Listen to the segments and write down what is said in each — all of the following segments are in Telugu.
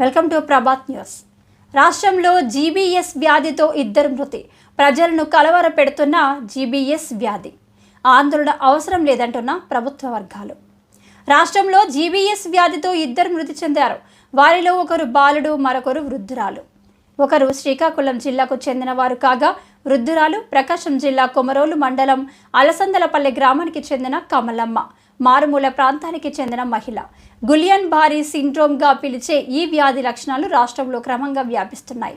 Welcome to Prabhat news. రాష్ట్రంలో జీబీఎస్ వ్యాధితో ఇద్దరు మృతి ప్రజలను కలవర పెడుతున్న జీబీఎస్ వ్యాధి. ఆందోళన అవసరం లేదంటున్న ప్రభుత్వ వర్గాలు. రాష్ట్రంలో జీబీఎస్ వ్యాధితో ఇద్దరు మృతి చెందారు. వారిలో ఒకరు బాలుడు మరొకరు వృద్ధురాలు. ఒకరు శ్రీకాకుళం జిల్లాకు చెందినవారు కాగా వృద్ధురాలు ప్రకాశం జిల్లా కొమరోలు మండలం అలసందలపల్లి గ్రామానికి చెందిన కమలమ్మ. మారుమూల ప్రాంతానికి చెందిన మహిళ. గులియన్ భారీ సిండ్రోమ్గా పిలిచే ఈ వ్యాధి లక్షణాలు రాష్ట్రంలో క్రమంగా వ్యాపిస్తున్నాయి.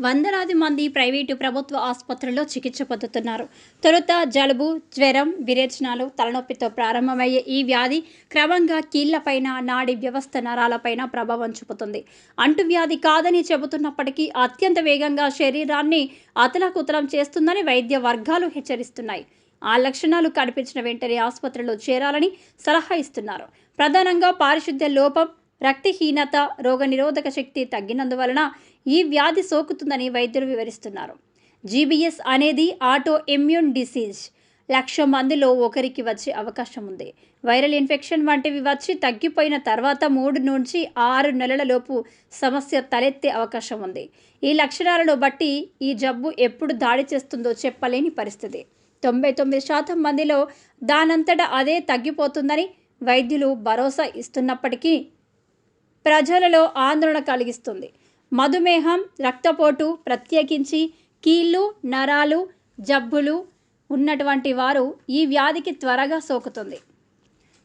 వందలాది మంది ప్రైవేటు ప్రభుత్వ ఆసుపత్రుల్లో చికిత్స పొందుతున్నారు. తొలుత జలుబు జ్వరం విరేచనాలు తలనొప్పితో ప్రారంభమయ్యే ఈ వ్యాధి క్రమంగా కీళ్ళపైన నాడి వ్యవస్థ నరాలపైన ప్రభావం చూపుతుంది. అంటువ్యాధి కాదని చెబుతున్నప్పటికీ అత్యంత వేగంగా శరీరాన్ని అతలాకుతలం చేస్తుందని వైద్య వర్గాలు హెచ్చరిస్తున్నాయి. ఆ లక్షణాలు కనిపించిన వెంటనే ఆసుపత్రిలో చేరాలని సలహా ఇస్తున్నారు. ప్రధానంగా పారిశుద్ధ్య లోపం రక్తహీనత రోగనిరోధక శక్తి తగ్గినందువలన ఈ వ్యాధి సోకుతుందని వైద్యులు వివరిస్తున్నారు. జీబీఎస్ అనేది ఆటో ఇమ్యూన్ డిసీజ్. లక్ష మందిలో ఒకరికి వచ్చే అవకాశం ఉంది. వైరల్ ఇన్ఫెక్షన్ వంటివి వచ్చి తగ్గిపోయిన తర్వాత మూడు నుంచి ఆరు నెలల లోపు సమస్య తలెత్తే అవకాశం ఉంది. ఈ లక్షణాలను బట్టి ఈ జబ్బు ఎప్పుడు దాడి చేస్తుందో చెప్పలేని పరిస్థితి. తొంభై తొమ్మిది శాతం మందిలో దానంతట అదే తగ్గిపోతుందని వైద్యులు భరోసా ఇస్తున్నప్పటికీ ప్రజలలో ఆందోళన కలిగిస్తుంది. మధుమేహం రక్తపోటు ప్రత్యేకించి కీళ్ళు నరాలు జబ్బులు ఉన్నటువంటి వారు ఈ వ్యాధికి త్వరగా సోకుతుంది.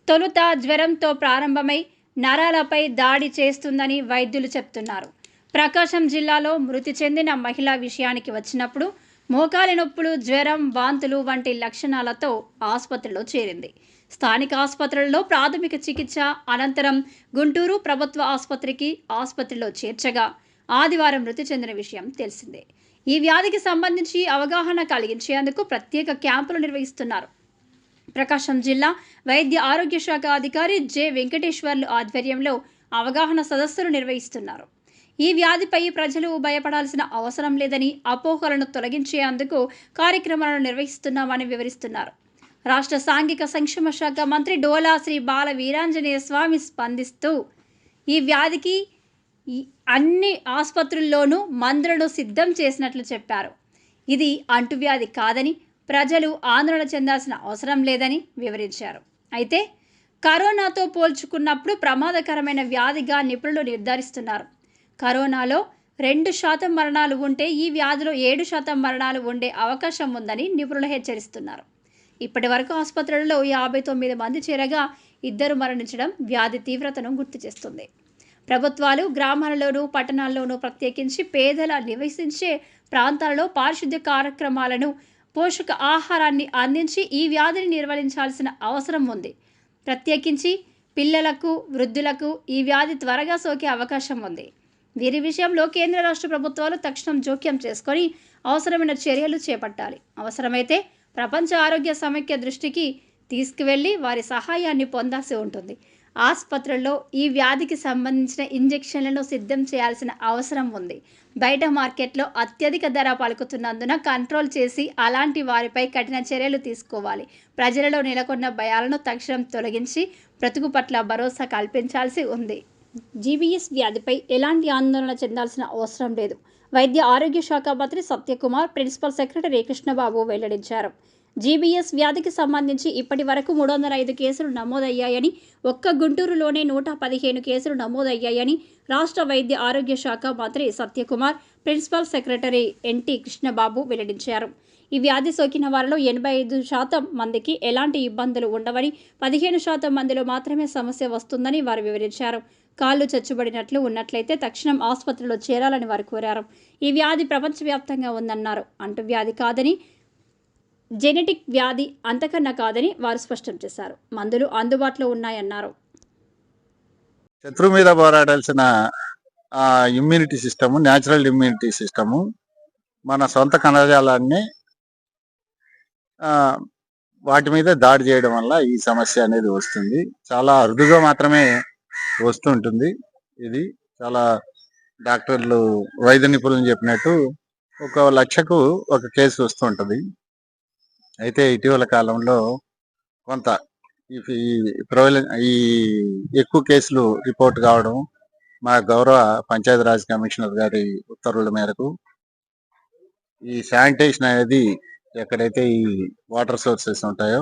తొలుత జ్వరంతో ప్రారంభమై నరాలపై దాడి చేస్తుందని వైద్యులు చెప్తున్నారు. ప్రకాశం జిల్లాలో మృతి చెందిన మహిళ విషయానికి వచ్చినప్పుడు మోకాలి నొప్పులు జ్వరం వాంతులు వంటి లక్షణాలతో ఆసుపత్రిలో చేరింది. స్థానిక ఆసుపత్రుల్లో ప్రాథమిక చికిత్స అనంతరం గుంటూరు ప్రభుత్వ ఆసుపత్రికి ఆసుపత్రిలో చేర్చగా ఆదివారం మృతి చెందిన విషయం తెలిసిందే. ఈ వ్యాధికి సంబంధించి అవగాహన కలిగించేందుకు ప్రత్యేక క్యాంపులు నిర్వహిస్తున్నారు. ప్రకాశం జిల్లా వైద్య ఆరోగ్య శాఖ అధికారి జె వెంకటేశ్వర్లు ఆధ్వర్యంలో అవగాహన సదస్సులు నిర్వహిస్తున్నారు. ఈ వ్యాధిపై ప్రజలు భయపడాల్సిన అవసరం లేదని అపోహలను తొలగించేందుకు కార్యక్రమాలను నిర్వహిస్తున్నామని వివరిస్తున్నారు. రాష్ట్ర సాంఘిక సంక్షేమ శాఖ మంత్రి డోలా శ్రీ బాల వీరాంజనేయ స్వామి స్పందిస్తూ ఈ వ్యాధికి అన్ని ఆసుపత్రుల్లోనూ మందులను సిద్ధం చేసినట్లు చెప్పారు. ఇది అంటువ్యాధి కాదని ప్రజలు ఆందోళన చెందాల్సిన అవసరం లేదని వివరించారు. అయితే కరోనాతో పోల్చుకున్నప్పుడు ప్రమాదకరమైన వ్యాధిగా నిపుణులు నిర్ధారిస్తున్నారు. కరోనాలో రెండు శాతం మరణాలు ఉంటే ఈ వ్యాధిలో ఏడు శాతం మరణాలు ఉండే అవకాశం ఉందని నిపుణులు హెచ్చరిస్తున్నారు. ఇప్పటి వరకు ఆసుపత్రులలో యాభై తొమ్మిది మంది చేరగా ఇద్దరు మరణించడం వ్యాధి తీవ్రతను గుర్తు చేస్తుంది. ప్రభుత్వాలు గ్రామాలలోనూ పట్టణాల్లోనూ ప్రత్యేకించి పేదల నివసించే ప్రాంతాలలో పారిశుద్ధ్య కార్యక్రమాలను పోషక ఆహారాన్ని అందించి ఈ వ్యాధిని నిర్వహించాల్సిన అవసరం ఉంది. ప్రత్యేకించి పిల్లలకు వృద్ధులకు ఈ వ్యాధి త్వరగా సోకే అవకాశం ఉంది. వీరి విషయంలో కేంద్ర రాష్ట్ర ప్రభుత్వాలు తక్షణం జోక్యం చేసుకొని అవసరమైన చర్యలు చేపట్టాలి. అవసరమైతే ప్రపంచ ఆరోగ్య సమైక్య దృష్టికి తీసుకువెళ్ళి వారి సహాయాన్ని పొందాల్సి ఉంటుంది. ఆసుపత్రుల్లో ఈ వ్యాధికి సంబంధించిన ఇంజెక్షన్లను సిద్ధం చేయాల్సిన అవసరం ఉంది. బయట మార్కెట్లో అత్యధిక ధర పలుకుతున్నందున కంట్రోల్ చేసి అలాంటి వారిపై కఠిన చర్యలు తీసుకోవాలి. ప్రజలలో నెలకొన్న భయాలను తక్షణం తొలగించి బ్రతుకు పట్ల భరోసా కల్పించాల్సి ఉంది. జీబీఎస్ వ్యాధిపై ఎలాంటి ఆందోళన చెందాల్సిన అవసరం లేదు. వైద్య ఆరోగ్య శాఖ మంత్రి సత్యకుమార్ ప్రిన్సిపల్ సెక్రటరీ కృష్ణబాబు వెల్లడించారు. జీబీఎస్ వ్యాధికి సంబంధించి ఇప్పటి వరకు మూడు వందల ఐదు కేసులు నమోదయ్యాయని ఒక్క గుంటూరులోనే నూట పదిహేను కేసులు నమోదయ్యాయని రాష్ట్ర వైద్య ఆరోగ్య శాఖ మంత్రి Satyakumar principal secretary N T Krishnababu వెల్లడించారు. ఈ వ్యాధి సోకిన వారిలో ఎనభై ఐదు శాతం మందికి ఎలాంటి ఇబ్బందులు ఉండవని పదిహేను శాతం మందిలో మాత్రమే సమస్య వస్తుందని వారు వివరించారు. కాళ్ళు చచ్చుబడినట్లు ఉన్నట్లయితే తక్షణం ఆసుపత్రిలో చేరాలని వారు కోరారు. ఈ వ్యాధి ప్రపంచవ్యాప్తంగా ఉందన్నారు. అంటువ్యాధి కాదని జెనెటిక్ వ్యాధి అంతకన్నా కాదని వారు స్పష్టం చేశారు. మందులు అందుబాటులో ఉన్నాయన్నారు. శత్రువు మీద పోరాడాల్సిన immunity system natural immunity system మన సొంత కణజాలాన్ని వాటి మీద దాడి చేయడం వల్ల ఈ సమస్య అనేది వస్తుంది. చాలా అరుదుగా మాత్రమే వస్తుంటుంది. ఇది చాలా డాక్టర్లు వైద్య నిపుణులు చెప్పినట్టు ఒక లక్షకు ఒక కేసు వస్తుంటది. అయితే ఇటీవల కాలంలో కొంత ఈ ఈ ఎక్కువ కేసులు రిపోర్ట్ కావడం మా గౌరవ పంచాయతీరాజ్ కమిషనర్ గారి ఉత్తర్వుల మేరకు ఈ శానిటేషన్ అనేది ఎక్కడైతే ఈ వాటర్ సోర్సెస్ ఉంటాయో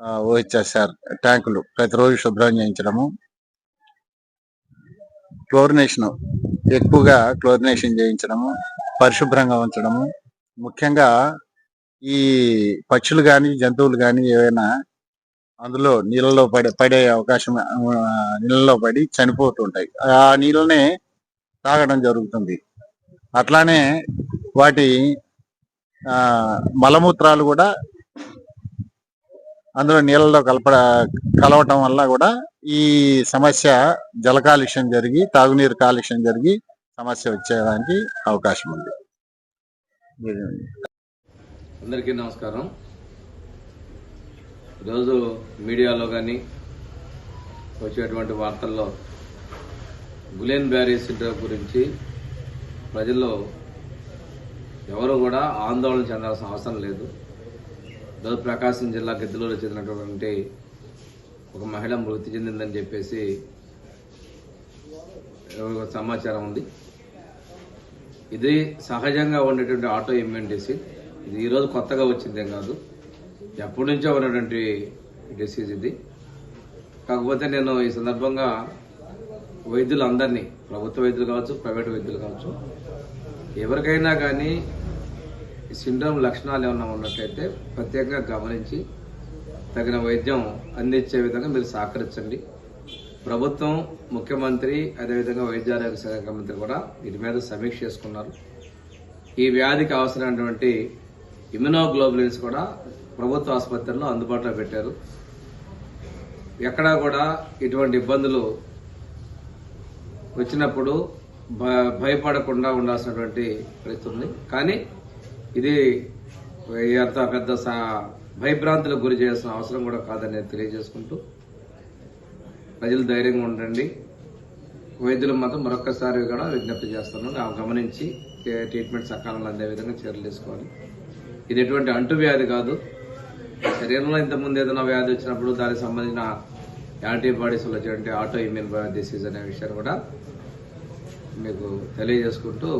ఓహెచ్ఎస్ఆర్ ట్యాంకులు ప్రతిరోజు శుభ్రం చేయించడము. క్లోరినేషన్ ఎక్కువగా క్లోరినేషన్ చేయించడము పరిశుభ్రంగా ఉంచడము. ముఖ్యంగా ఈ పక్షులు కానీ జంతువులు కానీ ఏవైనా అందులో నీళ్ళలో పడే పడే అవకాశం నీళ్ళలో పడి చనిపోతుంటాయి. ఆ నీళ్ళనే తాగడం జరుగుతుంది. అట్లానే వాటి ఆ, మలమూత్రాలు కూడా అందులో నీళ్ళలో కలప కలవటం వల్ల కూడా ఈ సమస్య జల కాలుష్యం జరిగి తాగునీరు కాలుష్యం జరిగి సమస్య వచ్చేదానికి అవకాశం ఉంది. అందరికీ నమస్కారం. ఈరోజు మీడియాలో కానీ వచ్చేటువంటి వార్తల్లో గులేన్ బ్యారీ సిండ్రోమ్ గురించి ప్రజల్లో ఎవరు కూడా ఆందోళన చెందాల్సిన అవసరం లేదు. దాదాపు ప్రకాశం జిల్లా గిద్దలూరు చెందినటువంటి ఒక మహిళ మృతి చెందిందని చెప్పేసి సమాచారం ఉంది. ఇది సహజంగా ఉండేటువంటి ఆటో ఇమ్యూన్ డిసీజ్ ఇది ఈరోజు కొత్తగా వచ్చిందేం కాదు. ఎప్పటి నుంచో ఉన్నటువంటి డిసీజ్ ఇది. కాకపోతే నేను ఈ సందర్భంగా వైద్యులందరినీ ప్రభుత్వ వైద్యులు కావచ్చు ప్రైవేట్ వైద్యులు కావచ్చు ఎవరికైనా కానీ సిండ్రోమ్ లక్షణాలు ఏమన్నా ఉన్నట్లయితే ప్రత్యేకంగా గమనించి తగిన వైద్యం అందించే విధంగా మీరు సహకరించండి. ప్రభుత్వం ముఖ్యమంత్రి అదేవిధంగా వైద్య ఆరోగ్య శాఖ మంత్రి కూడా వీటి మీద సమీక్ష చేసుకున్నారు. ఈ వ్యాధికి అవసరమైనటువంటి ఇమ్యునోగ్లోబులిన్స్ కూడా ప్రభుత్వ ఆసుపత్రుల్లో అందుబాటులో పెట్టారు. ఎక్కడా కూడా ఇటువంటి ఇబ్బందులు వచ్చినప్పుడు భయపడకుండా ఉండాల్సినటువంటి పరిస్థితి ఉంది. కానీ ఇది అంత పెద్ద భయభ్రాంతులకు గురి చేయాల్సిన అవసరం కూడా కాదని తెలియజేసుకుంటూ ప్రజలు ధైర్యంగా ఉండండి. వైద్యులు మాత్రం మరొకసారి కూడా విజ్ఞప్తి చేస్తున్నాను. ఆ గమనించి ట్రీట్మెంట్ సకాలంలో అందే విధంగా చర్యలు తీసుకోవాలి. ఇది ఎటువంటి అంటువ్యాధి కాదు. శరీరంలో ఇంతకుముందు ఏదైనా వ్యాధి వచ్చినప్పుడు దానికి సంబంధించిన యాంటీబాడీస్ వచ్చేటువంటి ఆటో ఇమ్యూన్ డిసీజ్ అనే విషయాన్ని కూడా మీకు తెలియజేసుకుంటూ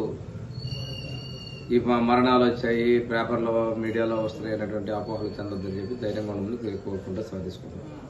ఈ మరణాలు వచ్చాయి పేపర్లో మీడియాలో వస్తున్నాయి అనేటువంటి అపోహలు చెందొద్దని చెప్పి ధైర్యంగా ఉండమని కోరుకుంటూ సాధిస్తున్నాం